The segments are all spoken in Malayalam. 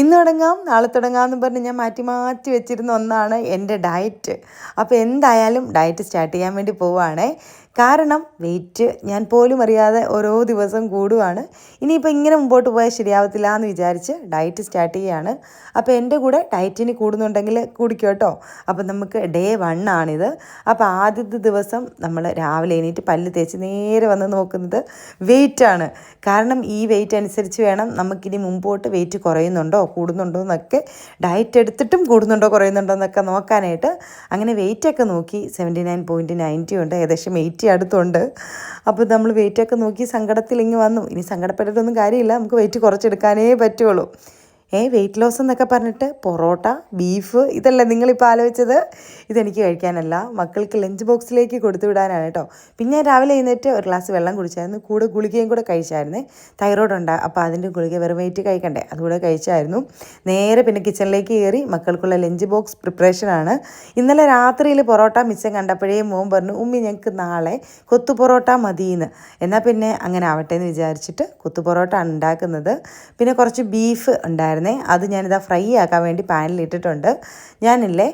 ഇന്ന് തുടങ്ങാം നാളെ തുടങ്ങാം എന്ന് പറഞ്ഞ് ഞാൻ മാറ്റി മാറ്റി വെച്ചിരുന്ന ഒന്നാണ് എന്റെ ഡയറ്റ്. അപ്പോൾ എന്തായാലും ഡയറ്റ് സ്റ്റാർട്ട് ചെയ്യാൻ വേണ്ടി പോവുകയാണേ. കാരണം വെയിറ്റ് ഞാൻ പോലും അറിയാതെ ഓരോ ദിവസം കൂടുവാണ്. ഇനിയിപ്പോൾ ഇങ്ങനെ മുമ്പോട്ട് പോയാൽ ശരിയാവത്തില്ല എന്ന് വിചാരിച്ച് ഡയറ്റ് സ്റ്റാർട്ട് ചെയ്യുകയാണ് അപ്പോൾ എന്റെ കൂടെ ഡയറ്റിന് കൂടുന്നുണ്ടെങ്കിൽ കൂടിക്കോ കേട്ടോ അപ്പോൾ നമുക്ക് ഡേ വൺ ആണിത്. അപ്പോൾ ആദ്യത്തെ ദിവസം നമ്മൾ രാവിലെ എണീറ്റ് പല്ല് തേച്ച് നേരെ വന്ന് നോക്കുന്നത് വെയിറ്റാണ് കാരണം ഈ വെയിറ്റ് അനുസരിച്ച് വേണം നമുക്കിനി മുമ്പോട്ട് വെയിറ്റ് കുറയുന്നുണ്ടോ കൂടുന്നുണ്ടോ എന്നൊക്കെ ഡയറ്റ് എടുത്തിട്ടും കൂടുന്നുണ്ടോ കുറയുന്നുണ്ടോ എന്നൊക്കെ നോക്കാനായിട്ട്. അങ്ങനെ വെയിറ്റൊക്കെ നോക്കി സെവന്റി നയൻ പോയിന്റ് നയന്റി ഉണ്ട്. ഏകദേശം എയ്റ്റി അടുത്തുണ്ട്. അപ്പോൾ നമ്മൾ വെയിറ്റൊക്കെ നോക്കി സങ്കടത്തിൽ ഇങ്ങ് വന്നു. ഇനി സങ്കടപ്പെട്ടിട്ടൊന്നും കാര്യമില്ല. നമുക്ക് വെയിറ്റ് കുറച്ചെടുക്കാനേ പറ്റുള്ളൂ. ഏ വെയിറ്റ് ലോസ് എന്നൊക്കെ പറഞ്ഞിട്ട് പൊറോട്ട ബീഫ് ഇതല്ലേ നിങ്ങളിപ്പോൾ ആലോചിച്ചത്? ഇതെനിക്ക് കഴിക്കാനല്ല. മക്കൾക്ക് ലഞ്ച് ബോക്സിലേക്ക് കൊടുത്തു വിടാനാണ് കേട്ടോ. പിന്നെ ഞാൻ രാവിലെ എഴുന്നേറ്റ് ഒരു ഗ്ലാസ് വെള്ളം കുടിച്ചായിരുന്നു. കൂടെ ഗുളികയും കൂടെ കഴിച്ചായിരുന്നു. തൈറോയ്ഡ് ഉണ്ട്. അപ്പോൾ അതിന്റെ ഗുളിക വെറും വെയിറ്റ് കഴിക്കണ്ടേ? അതുകൂടെ കഴിച്ചായിരുന്നു. നേരെ പിന്നെ കിച്ചണിലേക്ക് കയറി മക്കൾക്കുള്ള ലഞ്ച് ബോക്സ് പ്രിപ്പറേഷനാണ് ഇന്നലെ രാത്രിയിൽ പൊറോട്ട മിച്ചം കണ്ടപ്പോഴേ മോൻ പറഞ്ഞു ഉമ്മി ഞങ്ങൾക്ക് നാളെ കൊത്തു പൊറോട്ട മതിയെന്ന് എന്നാൽ പിന്നെ അങ്ങനെ ആവട്ടെ എന്ന് വിചാരിച്ചിട്ട് കൊത്തു പൊറോട്ട ഉണ്ടാക്കുന്നത്. പിന്നെ കുറച്ച് ബീഫ് ഉണ്ടായിരുന്നേ. അത് ഞാനിതാ ഫ്രൈ ആക്കാൻ വേണ്ടി പാനിൽ ഇട്ടിട്ടുണ്ട്. ഞാനില്ലേ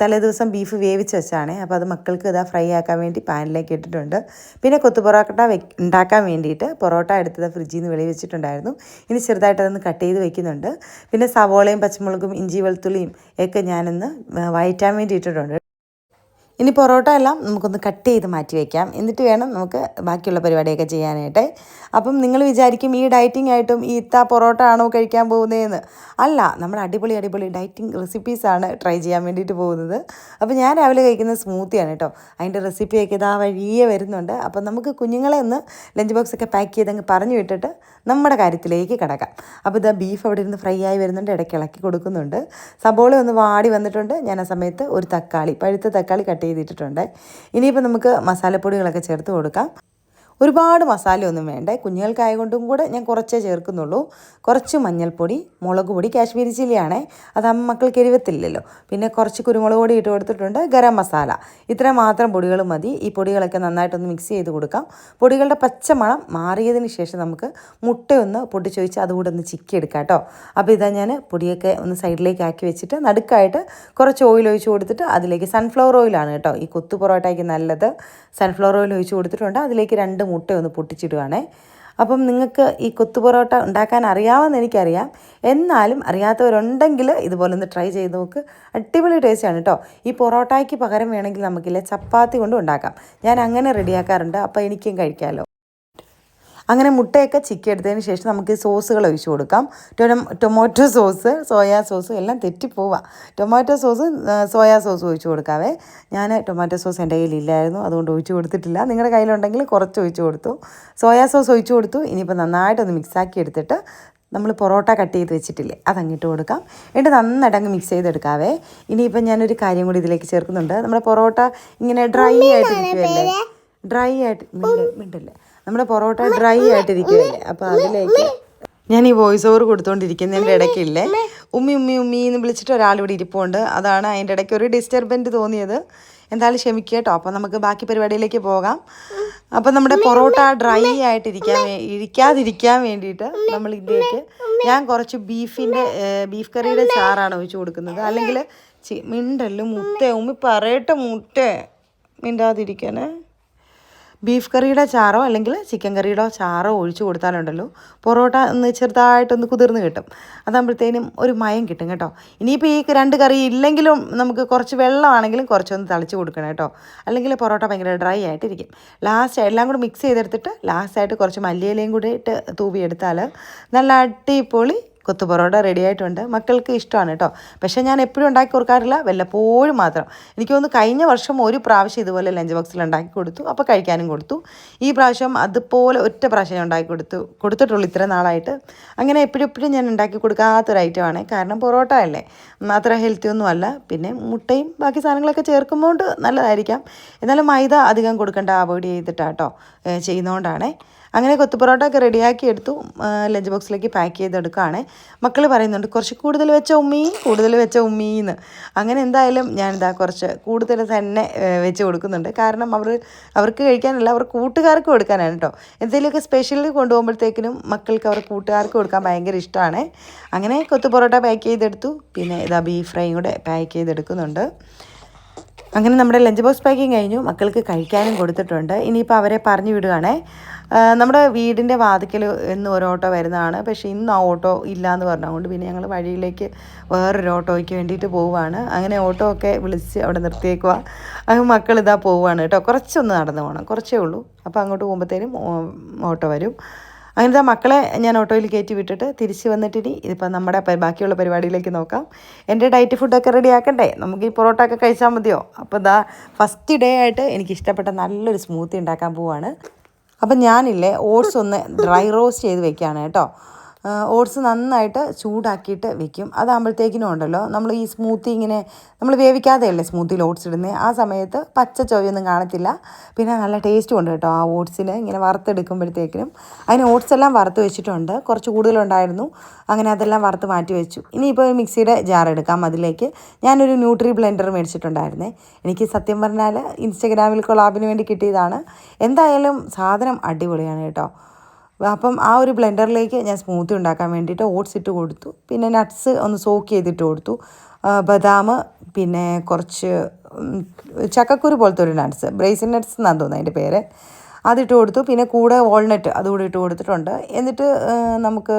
തലേ ദിവസം ബീഫ് വേവിച്ച് വെച്ചാണ്. അപ്പോൾ അത് മക്കൾക്ക് ഇതാ ഫ്രൈ ആക്കാൻ വേണ്ടി പാനിലേക്ക് ഇട്ടിട്ടുണ്ട്. പിന്നെ കൊത്തു പൊറോട്ട ഉണ്ടാക്കാൻ വേണ്ടിയിട്ട് പൊറോട്ട എടുത്തത് ഫ്രിഡ്ജിൽ നിന്ന് വെളി വെച്ചിട്ടുണ്ടായിരുന്നു ഇനി ചെറുതായിട്ട് അതൊന്ന് കട്ട് ചെയ്ത് വെക്കുന്നുണ്ട്. പിന്നെ സവോളയും പച്ചമുളകും ഇഞ്ചി വെളുത്തുള്ളിയും ഒക്കെ ഞാനൊന്ന് വയറ്റാൻ വേണ്ടി ഇട്ടിട്ടുണ്ട് ഇനി പൊറോട്ട എല്ലാം നമുക്കൊന്ന് കട്ട് ചെയ്ത് മാറ്റി വയ്ക്കാം എന്നിട്ട് വേണം നമുക്ക് ബാക്കിയുള്ള പരിപാടിയൊക്കെ ചെയ്യാനായിട്ട്. അപ്പം നിങ്ങൾ വിചാരിക്കും ഈ ഡയറ്റിംഗ് ആയിട്ടും ഈ ഇത്ത പൊറോട്ട ആണോ കഴിക്കാൻ പോകുന്നതെന്ന് അല്ല നമ്മൾ അടിപൊളി അടിപൊളി ഡയറ്റിംഗ് റെസിപ്പീസാണ് ട്രൈ ചെയ്യാൻ വേണ്ടിയിട്ട് പോകുന്നത്. അപ്പോൾ ഞാൻ രാവിലെ കഴിക്കുന്ന സ്മൂത്തിയാണ് കേട്ടോ. അതിന്റെ റെസിപ്പിയൊക്കെ ഇതാ വഴിയെ വരുന്നുണ്ട്. അപ്പം നമുക്ക് കുഞ്ഞുങ്ങളെ ഒന്ന് ലഞ്ച് ബോക്സ് ഒക്കെ പാക്ക് ചെയ്തങ്ങ് പറഞ്ഞു വിട്ടിട്ട് നമ്മുടെ കാര്യത്തിലേക്ക് കിടക്കാം. അപ്പോൾ ഇതാ ബീഫ് അവിടെ ഇരുന്ന് ഫ്രൈ ആയി വരുന്നുണ്ട്. ഇടയ്ക്ക് ഇളക്കി കൊടുക്കുന്നുണ്ട്. സബോള ഒന്ന് വാടി വന്നിട്ടുണ്ട്. ഞാൻ ആ സമയത്ത് ഒരു തക്കാളി പഴുത്ത തക്കാളി കട്ട് ചെയ്തിട്ടിട്ടുണ്ട്. ഇനിയിപ്പോൾ നമുക്ക് മസാലപ്പൊടികളൊക്കെ ചേർത്ത് കൊടുക്കാം. ഒരുപാട് മസാലയൊന്നും വേണ്ടേ. കുഞ്ഞുങ്ങൾക്കായതുകൊണ്ടും കൂടെ ഞാൻ കുറച്ചേ ചേർക്കുന്നുള്ളൂ. കുറച്ച് മഞ്ഞൾപ്പൊടി മുളക് പൊടി കാശ്മീരി ചില്ലിയാണേ. അത് മക്കൾക്ക് എരിവത്തില്ലല്ലോ. പിന്നെ കുറച്ച് കുരുമുളക് പൊടി ഇട്ട് കൊടുത്തിട്ടുണ്ട്. ഗരം മസാല. ഇത്ര മാത്രം പൊടികൾ മതി. ഈ പൊടികളൊക്കെ നന്നായിട്ടൊന്ന് മിക്സ് ചെയ്ത് കൊടുക്കാം. പൊടികളുടെ പച്ചമണം മാറിയതിന് ശേഷം നമുക്ക് മുട്ടയൊന്ന് പൊട്ടിച്ചൊഴിച്ച് അതുകൂടെ ഒന്ന് ചിക്കി എടുക്കാം കേട്ടോ. അപ്പോൾ ഇതാ ഞാൻ പൊടിയൊക്കെ ഒന്ന് സൈഡിലേക്ക് ആക്കി വെച്ചിട്ട് നടുക്കായിട്ട് കുറച്ച് ഓയിൽ ഒഴിച്ച് കൊടുത്തിട്ട് അതിലേക്ക് സൺഫ്ലവർ ഓയിലാണ് കേട്ടോ. ഈ കൊത്തു പൊറോട്ടയ്ക്ക് നല്ലത്. സൺഫ്ലവർ ഓയിൽ ഒഴിച്ച് കൊടുത്തിട്ടുണ്ട്. അതിലേക്ക് രണ്ട് മുട്ട ഒന്ന് പൊട്ടിച്ചിടുവാണേ. അപ്പം നിങ്ങൾക്ക് ഈ കൊത്തു പൊറോട്ട ഉണ്ടാക്കാൻ അറിയാമെന്ന് എനിക്കറിയാം. എന്നാലും അറിയാത്തവരുണ്ടെങ്കിൽ ഇതുപോലെ ഒന്ന് ട്രൈ ചെയ്ത് നോക്ക്. അടിപൊളി ടേസ്റ്റ് ആണ് കേട്ടോ ഈ പൊറോട്ടയ്ക്ക് പകരം വേണമെങ്കിൽ നമുക്കില്ല ചപ്പാത്തി കൊണ്ടും ഉണ്ടാക്കാം. ഞാൻ അങ്ങനെ റെഡിയാക്കാറുണ്ട് അപ്പോൾ എനിക്കും കഴിക്കാമല്ലോ അങ്ങനെ മുട്ടയൊക്കെ ചിക്കി എടുത്തതിന് ശേഷം നമുക്ക് സോസുകൾ ഒഴിച്ച് കൊടുക്കാം. ടൊമാറ്റോ സോസ് സോയാ സോസ് എല്ലാം തെറ്റിപ്പോവാം. ടൊമാറ്റോ സോസ് സോയാ സോസ് ഒഴിച്ച് കൊടുക്കാവേ. ഞാൻ ടൊമാറ്റോ സോസ് എന്റെ കയ്യിലില്ലായിരുന്നു അതുകൊണ്ട് ഒഴിച്ച് കൊടുത്തിട്ടില്ല. നിങ്ങളുടെ കയ്യിലുണ്ടെങ്കിൽ കുറച്ച് ഒഴിച്ച് കൊടുത്തു. സോയാ സോസ് ഒഴിച്ച് കൊടുത്തു. ഇനിയിപ്പോൾ നന്നായിട്ടൊന്ന് മിക്സാക്കി എടുത്തിട്ട് നമ്മൾ പൊറോട്ട കട്ട് ചെയ്ത് വെച്ചിട്ടില്ലേ അതങ്ങിട്ട് കൊടുക്കാം. എന്നിട്ട് നന്നായിട്ട് അങ്ങ് മിക്സ് ചെയ്തെടുക്കാവേ. ഇനിയിപ്പം ഞാനൊരു കാര്യം കൂടി ഇതിലേക്ക് ചേർക്കുന്നുണ്ട്. നമ്മുടെ പൊറോട്ട ഇങ്ങനെ ഡ്രൈ ആയിട്ട് ഡ്രൈ ആയിട്ട് മിണ്ട മിണ്ടല്ലേ? നമ്മുടെ പൊറോട്ട ഡ്രൈ ആയിട്ടിരിക്കുകയല്ലേ അപ്പോൾ അതിലേക്ക് ഞാൻ ഈ വോയിസ് ഓവർ കൊടുത്തുകൊണ്ടിരിക്കുന്നതിന്റെ ഇടയ്ക്കില്ലേ? ഉമ്മി ഉമ്മി ഉമ്മി എന്ന് വിളിച്ചിട്ട് ഒരാൾ ഇവിടെ ഇരിപ്പുണ്ട്. അതാണ് അതിന്റെ ഇടയ്ക്ക് ഒരു ഡിസ്റ്റർബന്റ് തോന്നിയത്. എന്തായാലും ക്ഷമിക്കുക കേട്ടോ. അപ്പോൾ നമുക്ക് ബാക്കി പരിപാടിയിലേക്ക് പോകാം. അപ്പോൾ നമ്മുടെ പൊറോട്ട ഡ്രൈ ആയിട്ടിരിക്കാൻ ഇരിക്കാതിരിക്കാൻ വേണ്ടിയിട്ട് നമ്മൾ ഇതിലേക്ക് ഞാൻ കുറച്ച് ബീഫിന്റെ ബീഫ് കറിയുടെ ചാറാണ് ഒഴിച്ചു കൊടുക്കുന്നത്. അല്ലെങ്കിൽ മിണ്ടല്ലോ മുട്ട ഉമ്മി പറയട്ടെ മുട്ട മിണ്ടാതിരിക്കാനേ ബീഫ് കറിയുടെ ചാറോ അല്ലെങ്കിൽ ചിക്കൻ കറിയുടെ ചാറോ ഒഴിച്ചു കൊടുത്താലുണ്ടല്ലോ പൊറോട്ട ഒന്ന് ചെറുതായിട്ടൊന്ന് കുതിർന്ന് കിട്ടും. അതാകുമ്പോഴത്തേനും ഒരു മയം കിട്ടും കേട്ടോ. ഇനിയിപ്പോൾ ഈ രണ്ട് കറി ഇല്ലെങ്കിലും നമുക്ക് കുറച്ച് വെള്ളമാണെങ്കിലും കുറച്ചൊന്ന് തളിച്ച് കൊടുക്കണം കേട്ടോ. അല്ലെങ്കിൽ പൊറോട്ട ഭയങ്കര ഡ്രൈ ആയിട്ടിരിക്കും. ലാസ്റ്റ് എല്ലാം കൂടി മിക്സ് ചെയ്തെടുത്തിട്ട് ലാസ്റ്റായിട്ട് കുറച്ച് മല്ലിയിലയും കൂടി ഇട്ട് തൂവിയെടുത്താൽ നല്ല അടിപൊളി കൊത്തു പൊറോട്ട റെഡി ആയിട്ടുണ്ട്. മക്കൾക്ക് ഇഷ്ടമാണ് കേട്ടോ. പക്ഷേ ഞാൻ എപ്പോഴും ഉണ്ടാക്കി കൊടുക്കാറില്ല. വല്ലപ്പോഴും മാത്രം. എനിക്ക് തോന്നുന്നു കഴിഞ്ഞ വർഷം ഒരു പ്രാവശ്യം ഇതുപോലെ ലഞ്ച് ബോക്സിൽ ഉണ്ടാക്കി കൊടുത്തു. അപ്പോൾ കഴിക്കാനും കൊടുത്തു. ഈ പ്രാവശ്യം അതുപോലെ ഒറ്റ പ്രാവശ്യം ഞാൻ ഉണ്ടാക്കി കൊടുത്തു. കൊടുത്തിട്ടുള്ളൂ ഇത്ര നാളായിട്ട്. അങ്ങനെ എപ്പോഴും എപ്പോഴും ഞാൻ ഉണ്ടാക്കി കൊടുക്കാത്തൊരു ഐറ്റമാണ് കാരണം പൊറോട്ട അല്ലേ? അത്ര ഹെൽത്തി ഒന്നും അല്ല. പിന്നെ മുട്ടയും ബാക്കി സാധനങ്ങളൊക്കെ ചേർക്കുമ്പോൾ നല്ലതായിരിക്കാം. എന്നാലും മൈദ അധികം കൊടുക്കേണ്ട അവോയ്ഡ് ചെയ്തിട്ടാട്ടോ ചെയ്യുന്നതുകൊണ്ടാണേ അങ്ങനെ കൊത്തു പൊറോട്ട ഒക്കെ റെഡിയാക്കി എടുത്തു ലഞ്ച് ബോക്സിലേക്ക് പാക്ക് ചെയ്തെടുക്കുകയാണ്. മക്കൾ പറയുന്നുണ്ട് കുറച്ച് കൂടുതൽ വെച്ച ഉമ്മീ? കൂടുതൽ വെച്ച ഉമ്മീന്ന്. അങ്ങനെ എന്തായാലും ഞാൻ ഞാനിതാ കുറച്ച് കൂടുതൽ തന്നെ വെച്ച് കൊടുക്കുന്നുണ്ട്. കാരണം അവർ അവർക്ക് കഴിക്കാനല്ല അവർ കൂട്ടുകാർക്ക് കൊടുക്കാനാണ് കേട്ടോ. എന്തെങ്കിലുമൊക്കെ സ്പെഷ്യൽ കൊണ്ടുപോകുമ്പോഴത്തേക്കിനും മക്കൾക്ക് അവർ കൂട്ടുകാർക്ക് കൊടുക്കാൻ ഭയങ്കര ഇഷ്ടമാണ്. അങ്ങനെ കൊത്തു പൊറോട്ട പാക്ക് ചെയ്തെടുത്തു. പിന്നെ ഇതാ ബീഫ് ഫ്രൈയും കൂടെ പാക്ക് ചെയ്തെടുക്കുന്നുണ്ട്. അങ്ങനെ നമ്മുടെ ലഞ്ച് ബോക്സ് പാക്കിങ് കഴിഞ്ഞു. മക്കൾക്ക് കഴിക്കാനും കൊടുത്തിട്ടുണ്ട്. ഇനിയിപ്പോൾ അവരെ പറഞ്ഞു വിടുകയാണേ. നമ്മുടെ വീടിന്റെ വാതിക്കൽ എന്ന് ഒരു ഓട്ടോ വരുന്നതാണ്. പക്ഷേ ഇന്ന് ആ ഓട്ടോ ഇല്ല എന്ന് പറഞ്ഞതുകൊണ്ട് പിന്നെ ഞങ്ങൾ വഴിയിലേക്ക് വേറൊരു ഓട്ടോയ്ക്ക് വേണ്ടിയിട്ട് പോവുകയാണ്. അങ്ങനെ ഓട്ടോ ഒക്കെ വിളിച്ച് അവിടെ നിർത്തിയേക്കുക അത് മക്കൾ ഇതാ പോവുകയാണ് കേട്ടോ. കുറച്ചൊന്ന് നടന്നു പോകണം കുറച്ചേ ഉള്ളൂ. അപ്പോൾ അങ്ങോട്ട് പോകുമ്പോഴത്തേനും ഓട്ടോ വരും. അങ്ങനത്തെ മക്കളെ ഞാൻ ഓട്ടോയിൽ കയറ്റി വിട്ടിട്ട് തിരിച്ച് വന്നിട്ട് ഇനി ഇതിപ്പോൾ നമ്മുടെ ബാക്കിയുള്ള പരിപാടിയിലേക്ക് നോക്കാം. എന്റെ ഡയറ്റ് ഫുഡൊക്കെ റെഡി ആക്കണ്ടേ? നമുക്ക് ഈ പൊറോട്ട ഒക്കെ കഴിച്ചാൽ മതിയോ? അപ്പോൾ ഇതാ ഫസ്റ്റ് ഡേ ആയിട്ട് എനിക്ക് ഇഷ്ടപ്പെട്ട നല്ലൊരു സ്മൂത്തി ഉണ്ടാക്കാൻ പോവാണ് അപ്പം ഞാനില്ലേ ഓട്സ് ഒന്ന് ഡ്രൈ റോസ്റ്റ് ചെയ്ത് വെക്കുകയാണ് കേട്ടോ. ഓട്സ് നന്നായിട്ട് ചൂടാക്കിയിട്ട് വെക്കും. അതാകുമ്പോഴത്തേക്കിനും ഉണ്ടല്ലോ നമ്മൾ ഈ സ്മൂത്തി ഇങ്ങനെ നമ്മൾ വേവിക്കാതെയല്ലേ സ്മൂത്തിയിൽ ഓട്സ് ഇടുന്നത് ആ സമയത്ത് പച്ച ചൊവ്യൊന്നും കാണത്തില്ല. പിന്നെ നല്ല ടേസ്റ്റും ഉണ്ട് കേട്ടോ ആ ഓട്സിന് ഇങ്ങനെ വറുത്തെടുക്കുമ്പോഴത്തേക്കിനും. അതിന് ഓട്സ് എല്ലാം വറുത്ത് വെച്ചിട്ടുണ്ട്. കുറച്ച് കൂടുതലുണ്ടായിരുന്നു. അങ്ങനെ അതെല്ലാം വറുത്ത് മാറ്റി വെച്ചു. ഇനിയിപ്പോൾ മിക്സിയുടെ ജാർ എടുക്കാം അതിലേക്ക്. ഞാനൊരു ന്യൂട്രി ബ്ലെൻഡർ മേടിച്ചിട്ടുണ്ടായിരുന്നേ. എനിക്ക് സത്യം പറഞ്ഞാൽ ഇൻസ്റ്റഗ്രാമിൽ കൊളാബിന് വേണ്ടി കിട്ടിയതാണ്. എന്തായാലും സാധനം അടിപൊളിയാണ് കേട്ടോ. അപ്പം ആ ഒരു ബ്ലെൻഡറിലേക്ക് ഞാൻ സ്മൂത്തി ഉണ്ടാക്കാൻ വേണ്ടിയിട്ട് ഓട്സ് ഇട്ട് കൊടുത്തു. പിന്നെ നട്ട്സ് ഒന്ന് സോക്ക് ചെയ്തിട്ട് കൊടുത്തു. ബദാം പിന്നെ കുറച്ച് ചക്കക്കുരു പോലത്തെ ഒരു നട്ട്സ് ബ്രേസിൻ നട്ട്സ് എന്നാണ് തോന്നുന്നത് അതിന്റെ പേര്. അതിട്ട് കൊടുത്തു. പിന്നെ കൂടെ വാൾനട്ട് അതുകൂടി ഇട്ട് കൊടുത്തിട്ടുണ്ട്. എന്നിട്ട് നമുക്ക്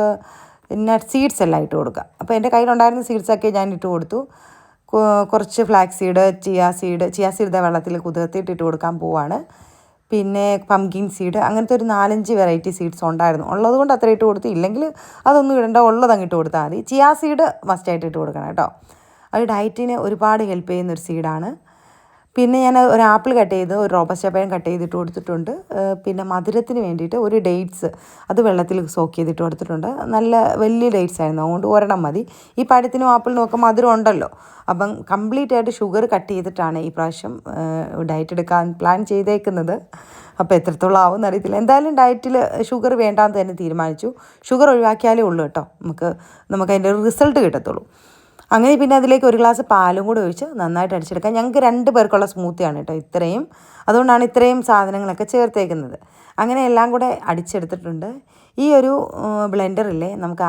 നട്ട് സീഡ്സ് എല്ലാം ഇട്ട് കൊടുക്കുക അപ്പോൾ എന്റെ കയ്യിലുണ്ടായിരുന്ന സീഡ്സൊക്കെ ഞാൻ ഇട്ട് കൊടുത്തു. കുറച്ച് flax seed chia seed chia seed വെള്ളത്തിൽ കുതിർത്തിട്ട് ഇട്ട് കൊടുക്കാൻ പോവാണ്. പിന്നെ പംകിൻ സീഡ് അങ്ങനത്തെ ഒരു നാലഞ്ച് വെറൈറ്റി സീഡ്സ് ഉണ്ടായിരുന്നു. ഉള്ളത് കൊണ്ട് അത്ര ഇട്ട് കൊടുത്തു ഇല്ലെങ്കിൽ അതൊന്നും ഇടണ്ട ഉള്ളത് അങ്ങ് ഇട്ട് കൊടുത്താൽ മതി. ചിയാ സീഡ് മസ്റ്റായിട്ട് ഇട്ട് കൊടുക്കണം കേട്ടോ. അത് ഡയറ്റിന് ഒരുപാട് ഹെൽപ്പ് ചെയ്യുന്ന ഒരു സീഡാണ് പിന്നെ ഞാൻ ഒരു ആപ്പിൾ കട്ട് ചെയ്ത് ഒരു റോബസ്റ്റപ്പയം കട്ട് ചെയ്തിട്ട് കൊടുത്തിട്ടുണ്ട്. പിന്നെ മധുരത്തിന് വേണ്ടിയിട്ട് ഒരു ഡേറ്റ്സ് അത് വെള്ളത്തിൽ സോക്ക് ചെയ്തിട്ട് കൊടുത്തിട്ടുണ്ട്. നല്ല വലിയ ഡേറ്റ്സ് ആയിരുന്നു. അതുകൊണ്ട് ഒരെണ്ണം മതി. ഈ പഴത്തിനും ആപ്പിളിനും ഒക്കെ മധുരം ഉണ്ടല്ലോ. അപ്പം കംപ്ലീറ്റ് ആയിട്ട് ഷുഗർ കട്ട് ചെയ്തിട്ടാണ് ഈ പ്രാവശ്യം ഡയറ്റ് എടുക്കാൻ പ്ലാൻ ചെയ്തേക്കുന്നത്. അപ്പോൾ എത്രത്തോളം ആവും എന്നറിയത്തില്ല എന്തായാലും ഡയറ്റിൽ ഷുഗർ വേണ്ടാന്ന് തന്നെ തീരുമാനിച്ചു. ഷുഗർ ഒഴിവാക്കിയാലേ ഉള്ളൂ കേട്ടോ. നമുക്ക് നമുക്ക് അതിന്റെ റിസൾട്ട് കിട്ടത്തുള്ളൂ. അങ്ങനെ പിന്നെ അതിലേക്ക് ഒരു ഗ്ലാസ് പാലും കൂടി ഒഴിച്ച് നന്നായിട്ട് അടിച്ചെടുക്കാം. ഞങ്ങൾക്ക് രണ്ട് പേർക്കുള്ള സ്മൂത്തിയാണ് കേട്ടോ ഇത്രയും. അതുകൊണ്ടാണ് ഇത്രയും സാധനങ്ങളൊക്കെ ചേർത്തേക്കുന്നത്. അങ്ങനെ എല്ലാം കൂടെ അടിച്ചെടുത്തിട്ടുണ്ട്. ഈ ഒരു ബ്ലെൻഡറില്ലേ നമുക്ക്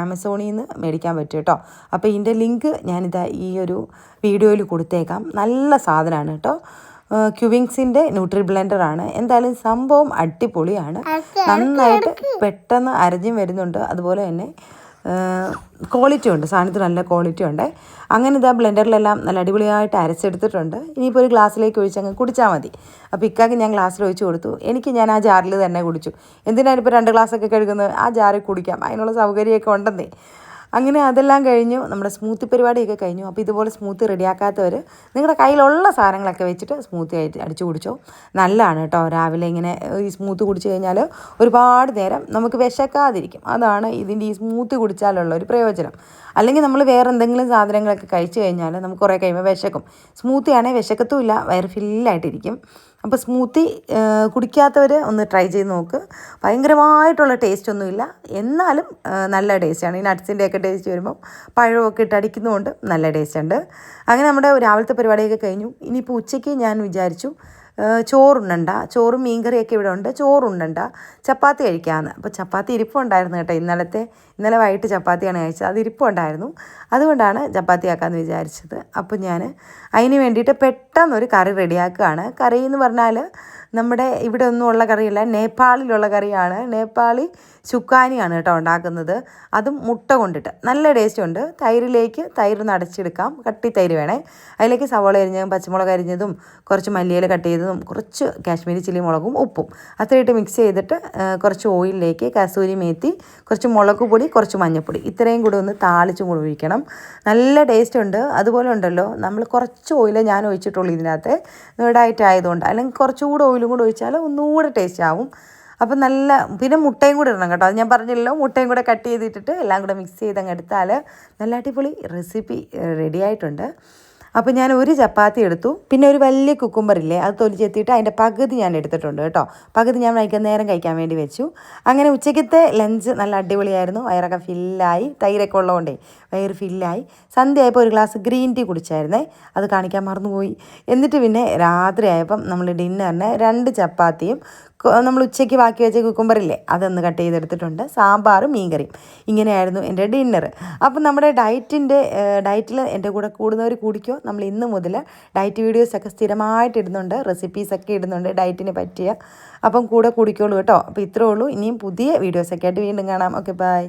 ആമസോണിൽ നിന്ന് മേടിക്കാൻ പറ്റും കേട്ടോ അപ്പോൾ ഇതിന്റെ ലിങ്ക് ഞാനിതാ ഈ ഒരു വീഡിയോയിൽ കൊടുത്തേക്കാം. നല്ല സാധനമാണ് കേട്ടോ ക്യുവിങ്സിന്റെ ന്യൂട്രി ബ്ലെൻഡറാണ് എന്തായാലും സംഭവം അടിപൊളിയാണ്. നന്നായിട്ട് പെട്ടെന്ന് അരഞ്ഞും വരുന്നുണ്ട്. അതുപോലെ തന്നെ ക്വാളിറ്റി ഉണ്ട്. സാധനത്തിന് നല്ല ക്വാളിറ്റി ഉണ്ട്. അങ്ങനെ ഇതാ ബ്ലെൻഡറിലെല്ലാം നല്ല അടിപൊളിയായിട്ട് അരച്ചെടുത്തിട്ടുണ്ട്. ഇനിയിപ്പോൾ ഒരു ഗ്ലാസ്സിലേക്ക് ഒഴിച്ച് അങ്ങ് കുടിച്ചാൽ മതി. അപ്പോൾ ഇക്കാക്ക് ഞാൻ ഗ്ലാസ്സിൽ ഒഴിച്ച് കൊടുത്തു. എനിക്ക് ഞാൻ ആ ജാറിൽ തന്നെ കുടിച്ചു. എന്തിനാണ് ഇപ്പോൾ രണ്ട് ഗ്ലാസ്സൊക്കെ കഴുകുന്നത്? ആ ജാറിൽ കുടിക്കാം. അതിനുള്ള സൗകര്യമൊക്കെ ഉണ്ടെന്നേ. അങ്ങനെ അതെല്ലാം കഴിഞ്ഞു നമ്മുടെ സ്മൂത്തി പരിപാടിയൊക്കെ കഴിഞ്ഞു. അപ്പോൾ ഇതുപോലെ സ്മൂത്തി റെഡിയാക്കാത്തവർ നിങ്ങളുടെ കയ്യിലുള്ള സാധനങ്ങളൊക്കെ വെച്ചിട്ട് സ്മൂത്തി ആയിട്ട് അടിച്ചു കുടിച്ചോ. നല്ലതാണ് കേട്ടോ. രാവിലെ ഇങ്ങനെ ഈ സ്മൂത്ത് കുടിച്ചു കഴിഞ്ഞാൽ ഒരുപാട് നേരം നമുക്ക് വിശക്കാതിരിക്കും. അതാണ് ഇതിന്റെ ഈ സ്മൂത്ത് കുടിച്ചാലുള്ള ഒരു പ്രയോജനം. അല്ലെങ്കിൽ നമ്മൾ വേറെ എന്തെങ്കിലും സാധനങ്ങളൊക്കെ കഴിച്ചു കഴിഞ്ഞാൽ നമുക്ക് കുറേ കഴിയുമ്പോൾ വിശക്കും. സ്മൂത്തി ആണെങ്കിൽ വിശക്കത്തുമില്ല വയറ് ഫില്ലായിട്ടിരിക്കും. അപ്പോൾ സ്മൂത്തി കുടിക്കാത്തവർ ഒന്ന് ട്രൈ ചെയ്ത് നോക്ക്. ഭയങ്കരമായിട്ടുള്ള ടേസ്റ്റ് ഒന്നുമില്ല. എന്നാലും നല്ല ടേസ്റ്റാണ് ഈ നട്ട്സിന്റെയൊക്കെ ടേസ്റ്റ് വരുമ്പോൾ പഴമൊക്കെ ഇട്ട് അടിക്കുന്നതുകൊണ്ട് നല്ല ടേസ്റ്റ് ഉണ്ട്. അങ്ങനെ നമ്മുടെ രാവിലത്തെ പരിപാടിയൊക്കെ കഴിഞ്ഞു. ഇനിയിപ്പോൾ ഉച്ചയ്ക്ക് ഞാൻ വിചാരിച്ചു ചോറുണ്ണണ്ട. ചോറും മീൻകറിയൊക്കെ ഇവിടെ ഉണ്ട് ചോറുണ്ണണ്ട. ചപ്പാത്തി കഴിക്കാമെന്ന് അപ്പോൾ ചപ്പാത്തി ഇരിപ്പുണ്ടായിരുന്നു കേട്ടോ ഇന്നലത്തെ. ഇന്നലെ വൈകിട്ട് ചപ്പാത്തിയാണ് കഴിച്ചത്. അത് ഇരിപ്പുണ്ടായിരുന്നു. അതുകൊണ്ടാണ് ചപ്പാത്തി ആക്കാമെന്ന് വിചാരിച്ചത്. അപ്പോൾ ഞാൻ അതിന് വേണ്ടിയിട്ട് പെട്ടെന്നൊരു കറി റെഡിയാക്കുകയാണ്. കറി എന്ന് പറഞ്ഞാൽ നമ്മുടെ ഇവിടെ ഒന്നും ഉള്ള കറിയല്ല നേപ്പാളിലുള്ള കറിയാണ്. നേപ്പാളി ചുക്കാനിയാണ് കേട്ടോ ഉണ്ടാക്കുന്നത്. അതും മുട്ട കൊണ്ടിട്ട്. നല്ല ടേസ്റ്റ് ഉണ്ട്. തൈരിലേക്ക് തൈര് ഒന്ന് അടച്ചെടുക്കാം. കട്ടി തൈര് വേണേ. അതിലേക്ക് സവോള അരിഞ്ഞതും പച്ചമുളക് അരിഞ്ഞതും കുറച്ച് മല്ലിയില കട്ട് ചെയ്തതും കുറച്ച് കാശ്മീരി ചില്ലി മുളകും ഉപ്പും. അത്രയിട്ട് മിക്സ് ചെയ്തിട്ട് കുറച്ച് ഓയിലിലേക്ക് കസൂരി മേത്തി കുറച്ച് മുളക് പൊടി കുറച്ച് മഞ്ഞൾപ്പൊടി ഇത്രയും കൂടി ഒന്ന് താളിച്ചും കൂടി ഒഴിക്കണം. നല്ല ടേസ്റ്റ് ഉണ്ട്. അതുപോലെ ഉണ്ടല്ലോ നമ്മൾ കുറച്ച് ഓയിലേ ഞാൻ ഒഴിച്ചിട്ടുള്ളൂ ഇതിനകത്ത്. ഡയറ്റ് ആയതുകൊണ്ട് അല്ലെങ്കിൽ കുറച്ചുകൂടെ ഓയിലും കൂടെ ഒഴിച്ചാൽ ഒന്നുകൂടെ ടേസ്റ്റ് ആവും. അപ്പം നല്ല പിന്നെ മുട്ടയും കൂടെ ഇടണം കേട്ടോ. അത് ഞാൻ പറഞ്ഞില്ലല്ലോ മുട്ടയും കൂടെ കട്ട് ചെയ്തിട്ടിട്ട് എല്ലാം കൂടെ മിക്സ് ചെയ്ത് അങ്ങ് എടുത്താൽ നല്ല അടിപൊളി റെസിപ്പി റെഡി ആയിട്ടുണ്ട്. അപ്പോൾ ഞാൻ ഒരു ചപ്പാത്തി എടുത്തു. പിന്നെ ഒരു വലിയ കുക്കുംബർ ഇല്ലേ അത് തൊലിച്ചെത്തിയിട്ട് അതിന്റെ പകുതി ഞാൻ എടുത്തിട്ടുണ്ട് കേട്ടോ. പകുതി ഞാൻ വൈകുന്നേരം കഴിക്കാൻ വേണ്ടി വെച്ചു. അങ്ങനെ ഉച്ചയ്ക്കത്തെ ലഞ്ച് നല്ല അടിപൊളിയായിരുന്നു. വയറൊക്കെ ഫില്ലായി തൈരൊക്കെ ഉള്ളതുകൊണ്ടേ വയറ് ഫില്ലായി. സന്ധ്യ ആയപ്പോൾ ഒരു ഗ്ലാസ് ഗ്രീൻ ടീ കുടിച്ചായിരുന്നേ. അത് കാണിക്കാൻ മറന്നുപോയി. എന്നിട്ട് പിന്നെ രാത്രി ആയപ്പം നമ്മൾ ഡിന്നറിന് രണ്ട് ചപ്പാത്തിയും നമ്മൾ ഉച്ചയ്ക്ക് ബാക്കി വെച്ച കുക്കുംബറില്ലേ അതൊന്ന് കട്ട് ചെയ്തെടുത്തിട്ടുണ്ട്. സാമ്പാറും മീൻകറിയും. ഇങ്ങനെയായിരുന്നു എന്റെ ഡിന്നർ അപ്പം നമ്മുടെ ഡയറ്റിന്റെ ഡയറ്റിൽ എന്റെ കൂടെ കൂടുന്നവർ കൂടിക്കോ. നമ്മൾ ഇന്ന് മുതൽ ഡയറ്റ് വീഡിയോസൊക്കെ സ്ഥിരമായിട്ട് ഇടുന്നുണ്ട്. റെസിപ്പീസൊക്കെ ഇടുന്നുണ്ട് ഡയറ്റിന് പറ്റിയ. അപ്പം കൂടെ കൂടിക്കോളൂ കേട്ടോ. അപ്പോൾ ഇത്രേ ഉള്ളൂ. ഇനിയും പുതിയ വീഡിയോസൊക്കെ ആയിട്ട് വീണ്ടും കാണാം. Okay bye.